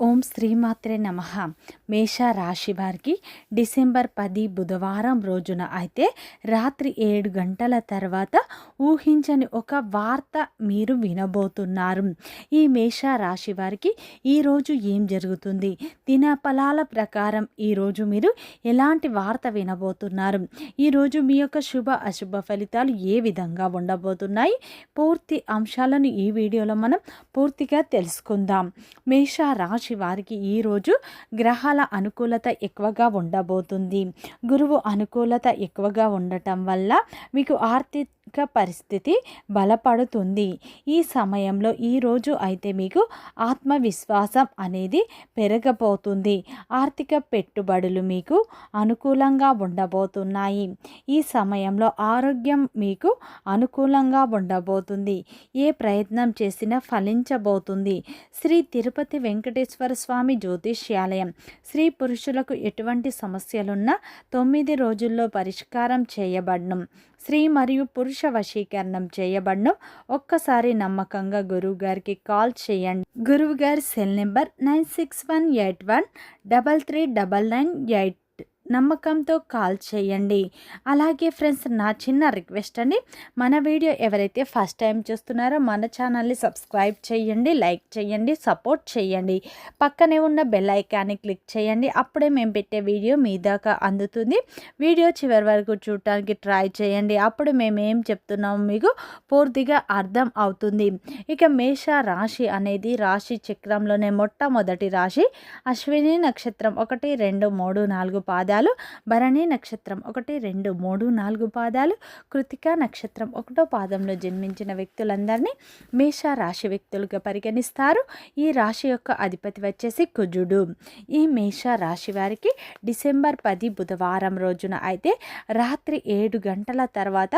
ఓం శ్రీమాత్రే నమ. మేష రాశి వారికి డిసెంబర్ పది బుధవారం రోజున అయితే రాత్రి ఏడు గంటల తర్వాత ఊహించని ఒక వార్త మీరు వినబోతున్నారు. ఈ మేష రాశి వారికి ఈరోజు ఏం జరుగుతుంది? దినఫలాల ప్రకారం ఈరోజు మీరు ఎలాంటి వార్త వినబోతున్నారు? ఈరోజు మీ యొక్క శుభ అశుభ ఫలితాలు ఏ విధంగా ఉండబోతున్నాయి? పూర్తి అంశాలను ఈ వీడియోలో మనం పూర్తిగా తెలుసుకుందాం. మేష రాశి రాశి వారికి ఈరోజు గ్రహాల అనుకూలత ఎక్కువగా ఉండబోతుంది. గురువు అనుకూలత ఎక్కువగా ఉండటం వల్ల మీకు ఆర్థిక పరిస్థితి బలపడుతుంది. ఈ సమయంలో ఈరోజు అయితే మీకు ఆత్మవిశ్వాసం అనేది పెరగబోతుంది. ఆర్థిక పెట్టుబడులు మీకు అనుకూలంగా ఉండబోతున్నాయి. ఈ సమయంలో ఆరోగ్యం మీకు అనుకూలంగా ఉండబోతుంది. ఏ ప్రయత్నం చేసినా ఫలించబోతుంది. శ్రీ తిరుపతి వెంకటేశ్వర స్వామి జ్యోతిష్యాలయం. స్త్రీ పురుషులకు ఎటువంటి సమస్యలున్నా తొమ్మిది రోజుల్లో పరిష్కారం చేయబడ్డం స్త్రీ మరియు పురుష వశీకరణం చేయబడను. ఒక్కసారి నమ్మకంగా గురువు గారికి కాల్ చేయండి. గురువు గారి cell number nine six one eight one double three double nine eight నమ్మకంతో కాల్ చేయండి. అలాగే ఫ్రెండ్స్ నా చిన్న రిక్వెస్ట్ అండి. మన వీడియో ఎవరైతే ఫస్ట్ టైం చూస్తున్నారో మన ఛానల్ని సబ్స్క్రైబ్ చేయండి లైక్ చేయండి సపోర్ట్ చేయండి. పక్కనే ఉన్న బెల్ ఐకాన్ని క్లిక్ చేయండి. అప్పుడే మేము పెట్టే వీడియో మీ దాకా అందుతుంది. వీడియో చివరి వరకు చూడటానికి ట్రై చేయండి. అప్పుడు మేము ఏం చెప్తున్నాము మీకు పూర్తిగా అర్థం అవుతుంది. ఇక మేష రాశి అనేది రాశి చక్రంలోనే మొట్టమొదటి రాశి. అశ్విని నక్షత్రం ఒకటి రెండు మూడు నాలుగు పాదాలు పాదాలు భరణి నక్షత్రం. ఒకటి రెండు మూడు నాలుగు పాదాలు కృతికా నక్షత్రం. ఒకటో పాదంలో జన్మించిన వ్యక్తులందరినీ మేష రాశి వ్యక్తులుగా పరిగణిస్తారు. ఈ రాశి యొక్క అధిపతి వచ్చేసి కుజుడు. ఈ మేష రాశి వారికి డిసెంబర్ పది బుధవారం రోజున అయితే రాత్రి ఏడు గంటల తర్వాత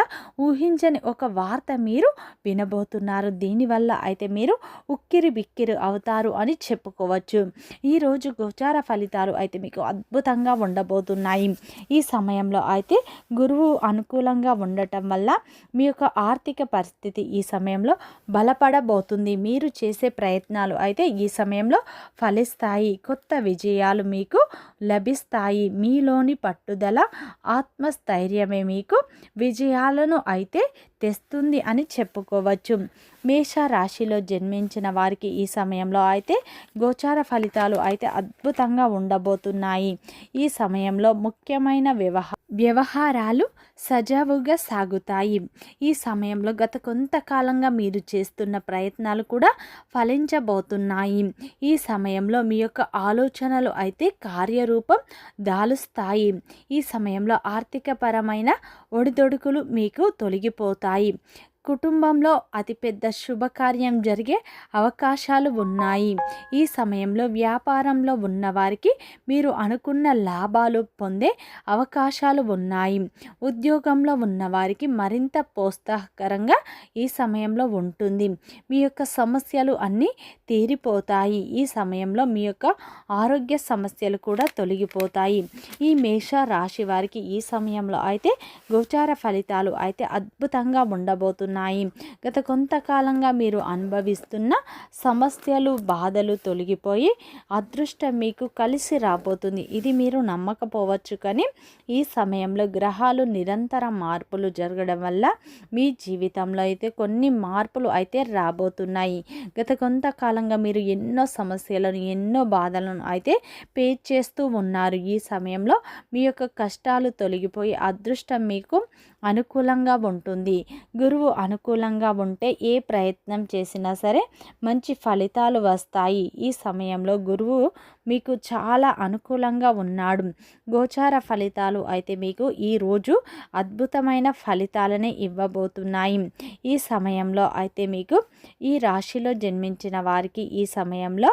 ఊహించని ఒక వార్త మీరు వినబోతున్నారు. దీనివల్ల అయితే మీరు ఉక్కిరి బిక్కిరి అవుతారు అని చెప్పుకోవచ్చు. ఈరోజు గోచార ఫలితాలు అయితే మీకు అద్భుతంగా ఉండబోతుంది అవుతున్నాయి ఈ సమయంలో అయితే గురువు అనుకూలంగా ఉండటం వల్ల మీ యొక్క ఆర్థిక పరిస్థితి ఈ సమయంలో బలపడబోతుంది. మీరు చేసే ప్రయత్నాలు అయితే ఈ సమయంలో ఫలిస్తాయి. కొత్త విజయాలు మీకు లభిస్తాయి. మీలోని పట్టుదల ఆత్మస్థైర్యమే మీకు విజయాలను అయితే తెస్తుంది అని చెప్పుకోవచ్చు. మేష రాశిలో జన్మించిన వారికి ఈ సమయంలో అయితే గోచార ఫలితాలు అయితే అద్భుతంగా ఉండబోతున్నాయి. ఈ సమయంలో ముఖ్యమైన వ్యవహార వ్యవహారాలు సజావుగా సాగుతాయి. ఈ సమయంలో గత కొంతకాలంగా మీరు చేస్తున్న ప్రయత్నాలు కూడా ఫలించబోతున్నాయి. ఈ సమయంలో మీ యొక్క ఆలోచనలు అయితే కార్యరూపం దాలుస్తాయి. ఈ సమయంలో ఆర్థికపరమైన ఒడిదొడుకులు మీకు తొలగిపోతాయి. కుటుంబంలో అతిపెద్ద శుభకార్యం జరిగే అవకాశాలు ఉన్నాయి. ఈ సమయంలో వ్యాపారంలో ఉన్నవారికి మీరు అనుకున్న లాభాలు పొందే అవకాశాలు ఉన్నాయి. ఉద్యోగంలో ఉన్నవారికి మరింత ప్రోత్సాహకరంగా ఈ సమయంలో ఉంటుంది. మీ యొక్క సమస్యలు అన్నీ తీరిపోతాయి. ఈ సమయంలో మీ యొక్క ఆరోగ్య సమస్యలు కూడా తొలగిపోతాయి. ఈ మేష రాశి వారికి ఈ సమయంలో అయితే గోచార ఫలితాలు అయితే అద్భుతంగా ఉండబోతున్నాయి. ఉన్నాయి. గత కొంతకాలంగా మీరు అనుభవిస్తున్న సమస్యలు బాధలు తొలగిపోయి అదృష్టం మీకు కలిసి రాబోతుంది. ఇది మీరు నమ్మకపోవచ్చు కానీ ఈ సమయంలో గ్రహాలు నిరంతర మార్పులు జరగడం వల్ల మీ జీవితంలో అయితే కొన్ని మార్పులు అయితే రాబోతున్నాయి. గత కొంతకాలంగా మీరు ఎన్నో సమస్యలను ఎన్నో బాధలను అయితే పే చేస్తూ ఉన్నారు. ఈ సమయంలో మీ యొక్క కష్టాలు తొలగిపోయి అదృష్టం మీకు అనుకూలంగా ఉంటుంది. గురువు అనుకూలంగా ఉంటే ఏ ప్రయత్నం చేసినా సరే మంచి ఫలితాలు వస్తాయి. ఈ సమయంలో గురువు మీకు చాలా అనుకూలంగా ఉన్నాడు. గోచార ఫలితాలు అయితే మీకు ఈరోజు అద్భుతమైన ఫలితాలనే ఇవ్వబోతున్నాయి. ఈ సమయంలో అయితే మీకు ఈ రాశిలో జన్మించిన వారికి ఈ సమయంలో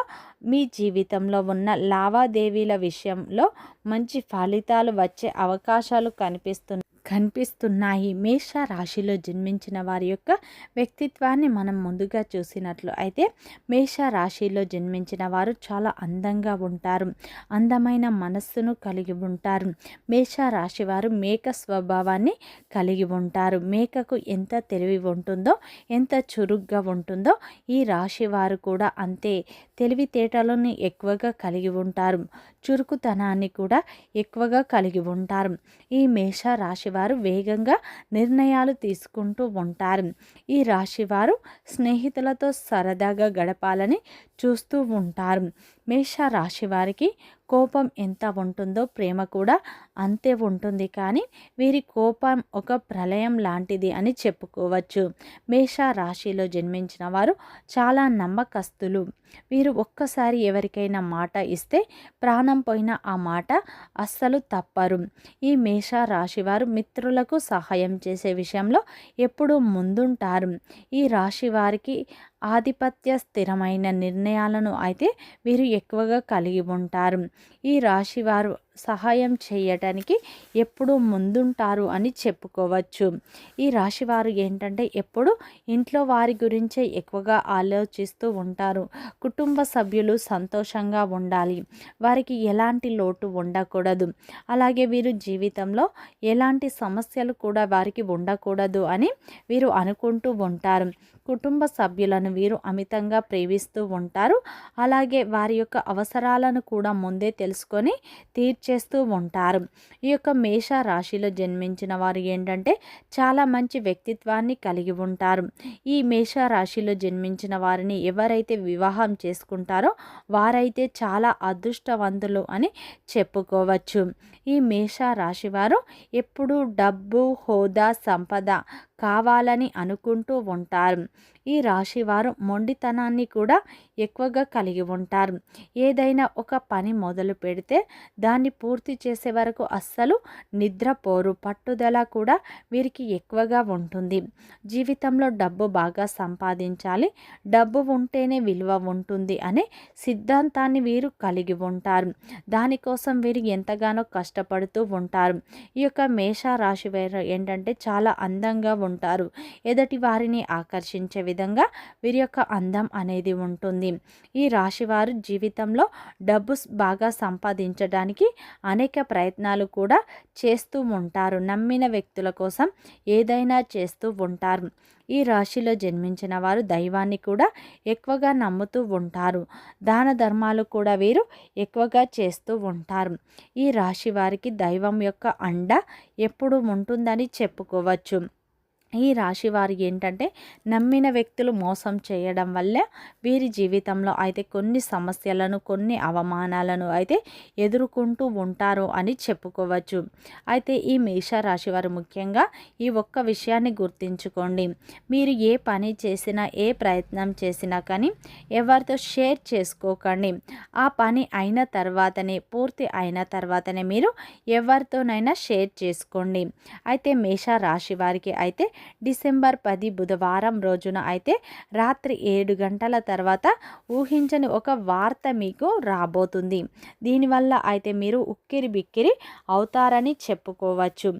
మీ జీవితంలో ఉన్న లావాదేవీల విషయంలో మంచి ఫలితాలు వచ్చే అవకాశాలు కనిపిస్తున్నాయి. కనిపిస్తున్నాయి. మేష రాశిలో జన్మించిన వారి యొక్క వ్యక్తిత్వాన్ని మనం ముందుగా చూసినట్లు అయితే మేష రాశిలో జన్మించిన వారు చాలా అందంగా ఉంటారు. అందమైన మనస్సును కలిగి ఉంటారు. మేష రాశి వారు మేక స్వభావాన్ని కలిగి ఉంటారు. మేకకు ఎంత తెలివి ఉంటుందో ఎంత చురుగ్గా ఉంటుందో ఈ రాశి వారు కూడా అంతే తెలివితేటలను ఎక్కువగా కలిగి ఉంటారు. చురుకుతనాన్ని కూడా ఎక్కువగా కలిగి ఉంటారు. ఈ మేష రాశివారు వేగంగా నిర్ణయాలు తీసుకుంటూ ఉంటారు. ఈ రాశివారు స్నేహితులతో సరదాగా గడపాలని చూస్తూ ఉంటారు. మేష రాశి వారికి కోపం ఎంత ఉంటుందో ప్రేమ కూడా అంతే ఉంటుంది. కానీ వీరి కోపం ఒక ప్రళయం లాంటిది అని చెప్పుకోవచ్చు. మేష రాశిలో జన్మించిన వారు చాలా నమ్మకస్తులు. వీరు ఒక్కసారి ఎవరికైనా మాట ఇస్తే ప్రాణం పోయిన ఆ మాట అస్సలు తప్పరు. ఈ మేష రాశి వారు మిత్రులకు సహాయం చేసే విషయంలో ఎప్పుడూ ముందుంటారు. ఈ రాశి వారికి ఆధిపత్య స్థిరమైన నిర్ణయాలను అయితే వీరు ఎక్కువగా కలిగి ఉంటారు. ఈ రాశి వారు సహాయం చేయటానికి ఎప్పుడూ ముందుంటారు అని చెప్పుకోవచ్చు. ఈ రాశి వారు ఏంటంటే ఎప్పుడు ఇంట్లో వారి గురించే ఎక్కువగా ఆలోచిస్తూ ఉంటారు. కుటుంబ సభ్యులు సంతోషంగా ఉండాలి. వారికి ఎలాంటి లోటు ఉండకూడదు. అలాగే వీరు జీవితంలో ఎలాంటి సమస్యలు కూడా వారికి ఉండకూడదు అని వీరు అనుకుంటూ ఉంటారు. కుటుంబ సభ్యులను వీరు అమితంగా ప్రేమిస్తూ ఉంటారు. అలాగే వారి యొక్క అవసరాలను కూడా ముందే తెలుసుకొని తీర్చేస్తూ ఉంటారు. ఈ యొక్క మేష రాశిలో జన్మించిన వారు ఏంటంటే చాలా మంచి వ్యక్తిత్వాన్ని కలిగి ఉంటారు. ఈ మేష రాశిలో జన్మించిన వారిని ఎవరైతే వివాహం చేసుకుంటారో వారైతే చాలా అదృష్టవంతులు అని చెప్పుకోవచ్చు. ఈ మేష రాశి వారు ఎప్పుడూ డబ్బు హోదా సంపద కావాలని అనుకుంటూ ఉంటారు. ఈ రాశివారు మొండితనాన్ని కూడా ఎక్కువగా కలిగి ఉంటారు. ఏదైనా ఒక పని మొదలు పెడితే దాన్ని పూర్తి చేసే వరకు అస్సలు నిద్రపోరు పట్టుదల కూడా వీరికి ఎక్కువగా ఉంటుంది. జీవితంలో డబ్బు బాగా సంపాదించాలి డబ్బు ఉంటేనే విలువ ఉంటుంది అనే సిద్ధాంతాన్ని వీరు కలిగి ఉంటారు. దానికోసం వీరు ఎంతగానో కష్టపడుతూ ఉంటారు. ఈ యొక్క మేష రాశి వారు ఏంటంటే చాలా అందంగా ఉంటారు. ఎదటి వారిని ఆకర్షించే విధంగా వీరి యొక్క అందం అనేది ఉంటుంది. ఈ రాశివారు జీవితంలో డబ్బు బాగా సంపాదించడానికి అనేక ప్రయత్నాలు కూడా చేస్తూ ఉంటారు. నమ్మిన వ్యక్తుల కోసం ఏదైనా చేస్తూ ఉంటారు. ఈ రాశిలో జన్మించిన వారు దైవాన్ని కూడా ఎక్కువగా నమ్ముతూ ఉంటారు. దాన ధర్మాలు కూడా వీరు ఎక్కువగా చేస్తూ ఉంటారు. ఈ రాశి వారికి దైవం యొక్క అండ ఎప్పుడు ఉంటుందని చెప్పుకోవచ్చు. ఈ రాశి వారు ఏంటంటే నమ్మిన వ్యక్తులు మోసం చేయడం వల్ల వీరి జీవితంలో అయితే కొన్ని సమస్యలను కొన్ని అవమానాలను అయితే ఎదుర్కొంటూ ఉంటారు అని చెప్పుకోవచ్చు. అయితే ఈ మేషరాశి వారు ముఖ్యంగా ఈ ఒక్క విషయాన్ని గుర్తించుకోండి. మీరు ఏ పని చేసినా ఏ ప్రయత్నం చేసినా కానీ ఎవరితో షేర్ చేసుకోకండి. ఆ పని అయిన తర్వాతనే పూర్తి అయిన తర్వాతనే మీరు ఎవరితోనైనా షేర్ చేసుకోండి. అయితే మేష రాశి వారికి అయితే డిసెంబర్ పది బుధవారం రోజున అయితే రాత్రి ఏడు గంటల తర్వాత ఊహించని ఒక వార్త మీకు రాబోతుంది. దీనివల్ల అయితే మీరు ఉక్కిరి బిక్కిరి అవుతారని చెప్పుకోవచ్చు.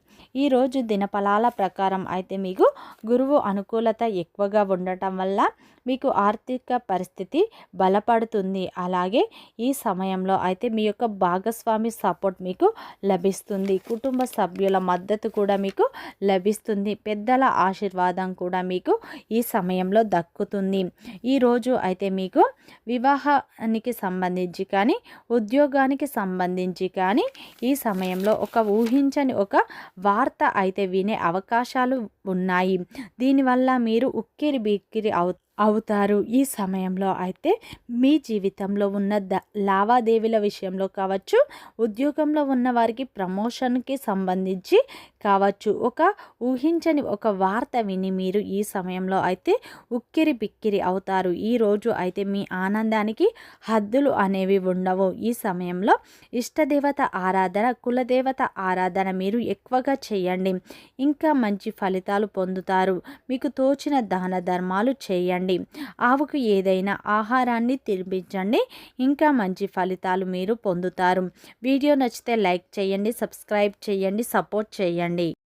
ఈరోజు దినఫలాల ప్రకారం అయితే మీకు గురువు అనుకూలత ఎక్కువగా ఉండటం వల్ల మీకు ఆర్థిక పరిస్థితి బలపడుతుంది. అలాగే ఈ సమయంలో అయితే మీ యొక్క భాగస్వామి సపోర్ట్ మీకు లభిస్తుంది. కుటుంబ సభ్యుల మద్దతు కూడా మీకు లభిస్తుంది. పెద్దల ఆశీర్వాదం కూడా మీకు ఈ సమయంలో దక్కుతుంది. ఈరోజు అయితే మీకు వివాహానికి సంబంధించి కానీ ఉద్యోగానికి సంబంధించి కానీ ఈ సమయంలో ఒక ఊహించని ఒక వార్త అయితే వినే అవకాశాలు ఉన్నాయి. దీనివల్ల మీరు ఉక్కిరి బిక్కిరి అవు అవుతారు ఈ సమయంలో. అయితే మీ జీవితంలో ఉన్న ద లావాదేవీల విషయంలో కావచ్చు ఉద్యోగంలో ఉన్న వారికి ప్రమోషన్కి సంబంధించి కావచ్చు ఒక ఊహించని ఒక వార్త విని మీరు ఈ సమయంలో అయితే ఉక్కిరి బిక్కిరి అవుతారు. ఈరోజు అయితే మీ ఆనందానికి హద్దులు అనేవి ఉండవు. ఈ సమయంలో ఇష్టదేవత ఆరాధన కులదేవత ఆరాధన మీరు ఎక్కువగా చేయండి. ఇంకా మంచి ఫలితాలు పొందుతారు. మీకు తోచిన దాన ధర్మాలు చేయండి. ఇవ్వండి ఆవుకు ఏదైనా ఆహారాన్ని తినిపించండి. ఇంకా మంచి ఫలితాలు మీరు పొందుతారు. వీడియో నచ్చితే లైక్ చేయండి సబ్స్క్రైబ్ చేయండి సపోర్ట్ చేయండి.